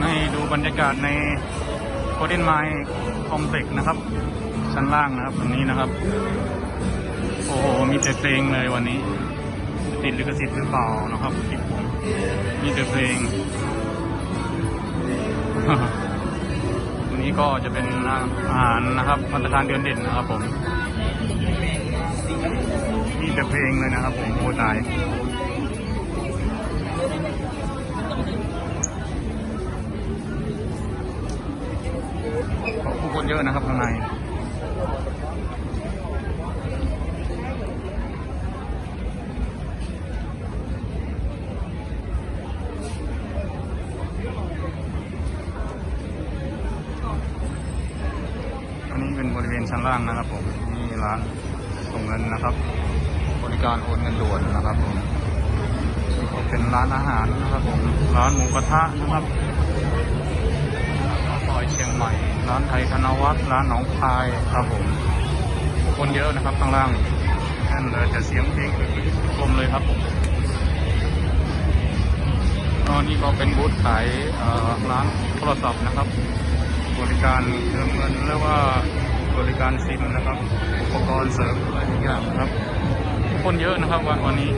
ให้ดูบรรยากาศในโคเดนไมล์คอมเพล็กซ์นะครับ ชั้นล่างนะครับตรงนี้นะครับ โอ้โห มีแต่เพลงเลยวันนี้ ติดลิขสิทธิ์หรือเปล่านะครับคลิปผมมีแต่เพลง วันนี้ก็จะเป็นอาหารนะครับพันธทานเดือนเด่นนะครับผม มีแต่เพลงเลยนะครับผมโอ้ตาย คนเยอะนะครับข้างในอันนี้เป็นบริเวณชั้นล่างนะครับผมนี่ร้านส่งเงินนะครับ บริการโอนเงินด่วนนะครับผมนี่ก็เป็นร้านอาหารนะครับผมร้านหมูกระทะนะครับ อยเชียงใหม่ ร้านไทยธนวัฒน์ร้านหนองคายครับผม คนเยอะนะครับข้างล่างแน่นเลยแต่เสียงเพลงกลมเลยครับผมตอนนี้ก็เป็นบูธขายร้านโทรศัพท์นะครับ บริการเติมเงินหรือว่าบริการซิมนะครับ อุปกรณ์เสริมอะไรทุกอย่างครับ คนเยอะนะครับวันวันนี้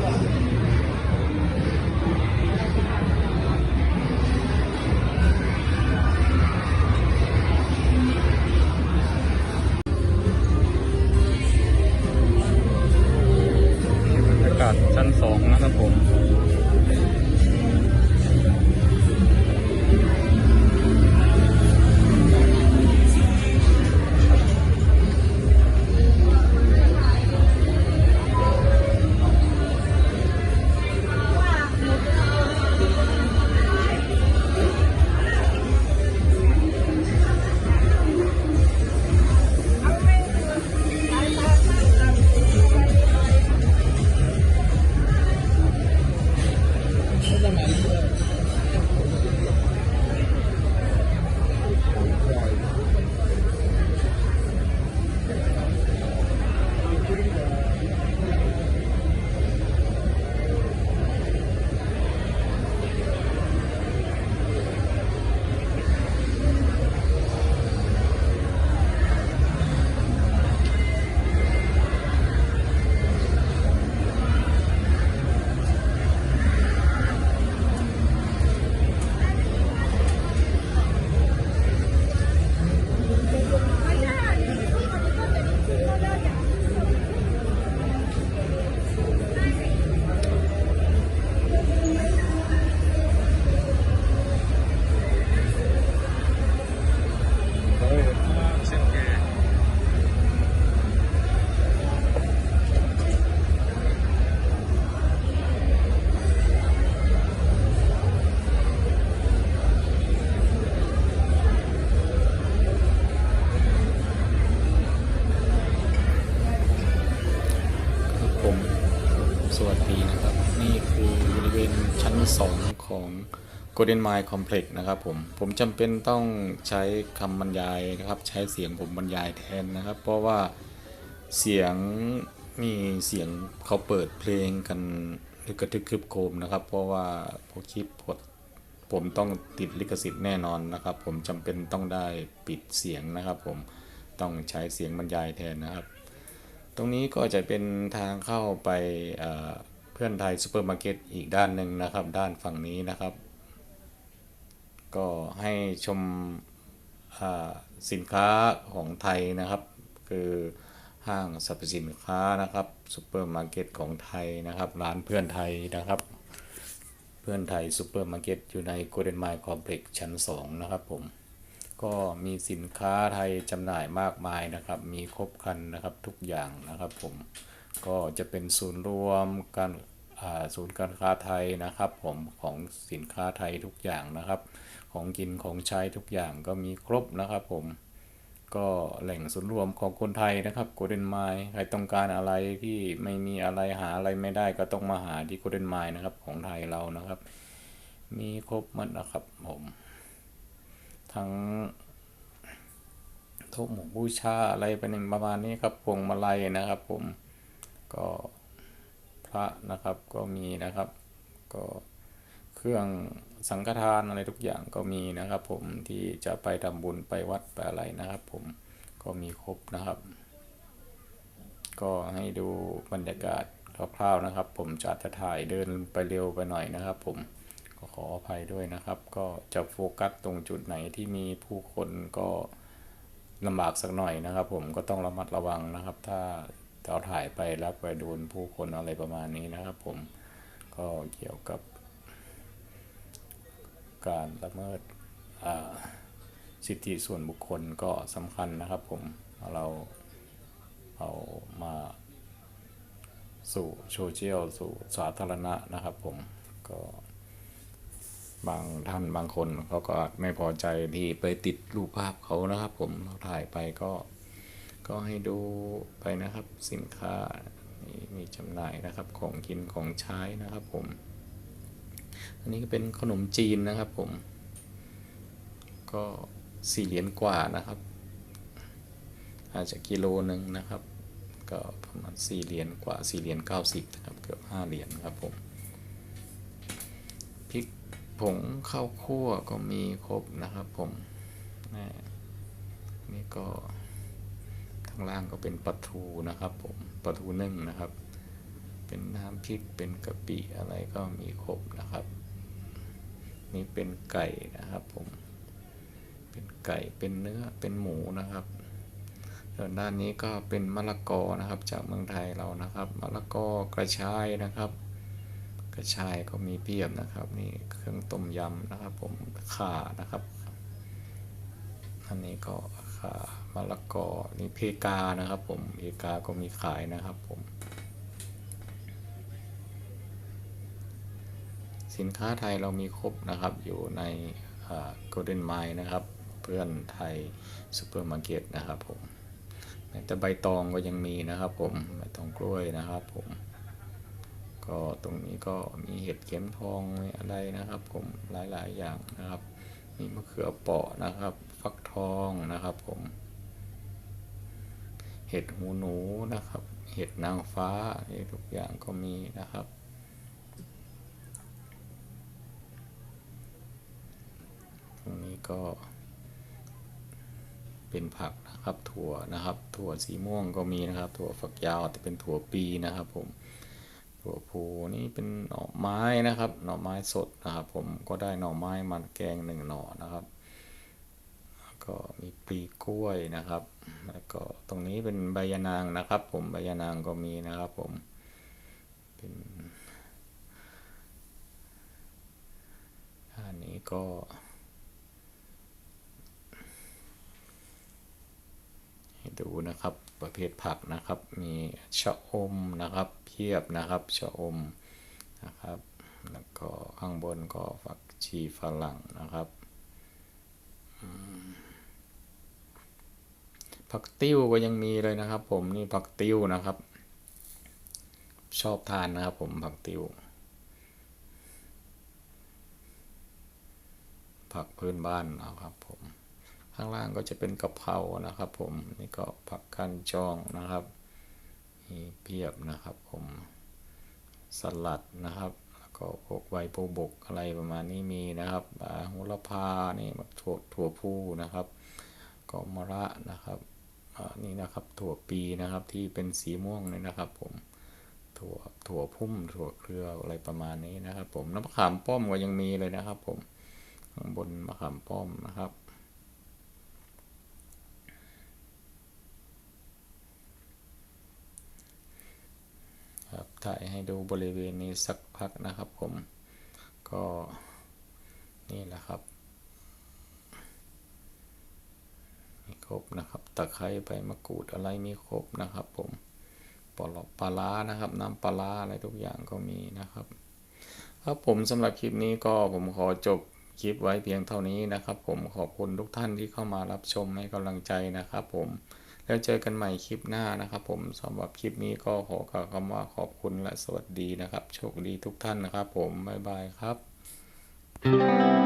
ชั้น 2 ของ Golden Mile Complex นะครับผม ผมจำเป็นต้องใช้คำบรรยายนะครับ ใช้เสียงผมบรรยายแทนนะครับ เพราะว่าเสียงมีเสียงเขาเปิดเพลงกันลึกกระทึกครึบโคมนะครับ เพราะว่าพวกคลิปพดผมต้องติดลิขสิทธิ์แน่นอนนะครับ ผมจำเป็นต้องได้ปิดเสียงนะครับ ผมต้องใช้เสียงบรรยายแทนนะครับ ตรงนี้ก็จะเป็นทางเข้าไป เพื่อนไทยซูเปอร์มาร์เก็ตอีกด้านหนึ่งนะครับ ด้านฝั่งนี้นะครับ ก็ให้ชมสินค้าของไทยนะครับ คือห้างสรรพสินค้านะครับซูเปอร์มาร์เก็ตของไทยนะครับ ร้านเพื่อนไทยนะครับ เพื่อนไทยซูเปอร์มาร์เก็ตอยู่ในโกลเด้นไมล์คอมเพล็กซ์ชั้น 2 นะครับผม ก็มีสินค้าไทยจำหน่ายมากมายนะครับ มีครบครันนะครับทุกอย่างนะครับผม ก็จะเป็นศูนย์รวมการศูนย์การค้าไทยนะครับ ผมของสินค้าไทยทุกอย่างนะครับ ของกินของใช้ทุกอย่างก็มีครบนะครับ ผมก็แหล่งศูนย์รวมของคนไทยนะครับโกลเด้นไมล์ใครต้องการอะไรที่ไม่มีอะไรหาอะไรไม่ได้ก็ต้องมาหาที่โกลเด้นไมล์นะครับของไทยเรานะครับ มีครบหมดนะครับผมทั้งทุกหมู่บูชาอะไรเป็นประมาณนี้ครับพวงมาลัยนะครับผม ก็พระนะครับก็มีนะครับ ก็เครื่องสังฆทานอะไรทุกอย่างก็มีนะครับ ผมที่จะไปทำบุญไปวัดไปอะไรนะครับ ผมก็มีครบนะครับ ก็ให้ดูบรรยากาศคร่าวๆนะครับ ผมจะจะถ่ายเดินไปเร็วไปหน่อยนะครับ ผมก็ขออภัยด้วยนะครับ ก็จะโฟกัสตรงจุดไหนที่มีผู้คนก็ลำบากสักหน่อยนะครับ ผมก็ต้องระมัดระวังนะครับ ถ้า เราถ่ายไปแล้วไปโดนผู้คนอะไรประมาณนี้นะครับ ผมก็เกี่ยวกับ การละเมิดสิทธิส่วนบุคคลก็สำคัญนะครับ ผมเราเอามาสู่โซเชียลสู่สาธารณะนะครับ ผมก็บางท่านบางคนเขาก็อาจไม่พอใจที่ไปติดรูปภาพเขานะครับ ผมเราถ่ายไปก็ ก็ให้ดูไปนะครับสินค้ามีมีจำหน่ายนะครับของกินของใช้นะครับผม อันนี้ก็เป็นขนมจีนนะครับผม ก็สี่เหรียญกว่านะครับ อาจจะกิโลหนึ่งนะครับ ก็ประมาณสี่เหรียญกว่าสี่เหรียญเก้าสิบนะครับเกือบห้าเหรียญครับผมพริกผงข้าวคั่วก็มีครบนะครับผมนี่ก็ ข้างล่างก็เป็นปลาทูนะครับผมปลาทูนึ่งนะครับ เป็นน้ำพริกเป็นกะปิอะไรก็มีครบนะครับ นี่เป็นไก่นะครับผม เป็นไก่เป็นเนื้อเป็นหมูนะครับส่วนด้านนี้ก็เป็นมะละกอนะครับ จากเมืองไทยเรานะครับมะละกอกระชายนะครับ กระชายก็มีเพียบนะครับ นี่เครื่องต้มยำนะครับ ผมข่านะครับ อันนี้ก็ข่า มะละกอนี่เพกานะครับ ผมเพกาก็มีขายนะครับผม สินค้าไทยเรามีครบนะครับอยู่ใน Golden Mile นะครับ เพื่อนไทยซูเปอร์มาร์เก็ตนะครับผมแต่ใบตองก็ยังมีนะครับผมใบตองกล้วยนะครับผมก็ตรงนี้ก็มีเห็ดเข็มทองอะไรนะครับ ผมหลายๆอย่างนะครับ มีมะเขือเปราะนะครับ ฟักทองนะครับ ผม เห็ดหูหนูนะครับ เห็ดนางฟ้าทุกอย่างก็มีนะครับ ตรงนี้ก็ เป็นผักนะครับถั่วนะครับ ถั่วสีม่วงก็มีนะครับ ถั่วฝักยาวแต่เป็นถั่วปีนะครับผมถั่วพูนี่เป็นหน่อไม้นะครับ หน่อไม้สดนะครับ ผมก็ได้หน่อไม้มันแกงหนึ่งหน่อนะครับ มีปลีกล้วยนะครับ แล้วก็ตรงนี้เป็นใบยะนางนะครับ ผมใบยะนางก็มีนะครับผมเป็นอันนี้ก็ให้ดูนะครับประเภทผักนะครับ มีชะอมนะครับ เพียบนะครับชะอมนะครับ แล้วก็ข้างบนก็ฝักชีฝรั่งนะครับ ผักติ้วก็ยังมีเลยนะครับ ผมนี่ผักติ้วนะครับ ชอบทานนะครับ ผมผักติ้ว ผักพื้นบ้านนะครับ ผม ข้างล่างก็จะเป็นกะเพรานะครับ ผมนี่ก็ผักกันจองนะครับมีเพียบนะครับ ผมสลัดนะครับแล้วก็พวกใบโปบกอะไรประมาณนี้มีนะครับโหระพานี่ถั่วถั่วพูนะครับก็มะระนะครับ นี่นะครับถั่วปีนะครับที่เป็นสีม่วงเลยนะครับ ผมถั่วถั่วพุ่มถั่วเครืออะไรประมาณนี้นะครับ ผมน้ำมะขามป้อมก็ยังมีเลยนะครับ ผมข้างบนมะขามป้อมนะครับครับถ่ายให้ดูบริเวณนี้สักพักนะครับ ผมก็นี่แหละครับครบนะครับ ตะไคร้ใบมะกรูดอะไรมีครบนะครับ ผมปลอกปลาร้านะครับ น้ำปลาร้าอะไรทุกอย่างก็มีนะครับครับผมสำหรับคลิปนี้ก็ผมขอจบคลิปไว้เพียงเท่านี้นะครับ ผมขอบคุณทุกท่านที่เข้ามารับชมให้กำลังใจนะครับ ผมแล้วเจอกันใหม่คลิปหน้านะครับ ผมสำหรับคลิปนี้ก็ขอกล่าวคำว่าขอบคุณและสวัสดีนะครับ โชคดีทุกท่านนะครับ ผมบ๊ายบายครับ thank you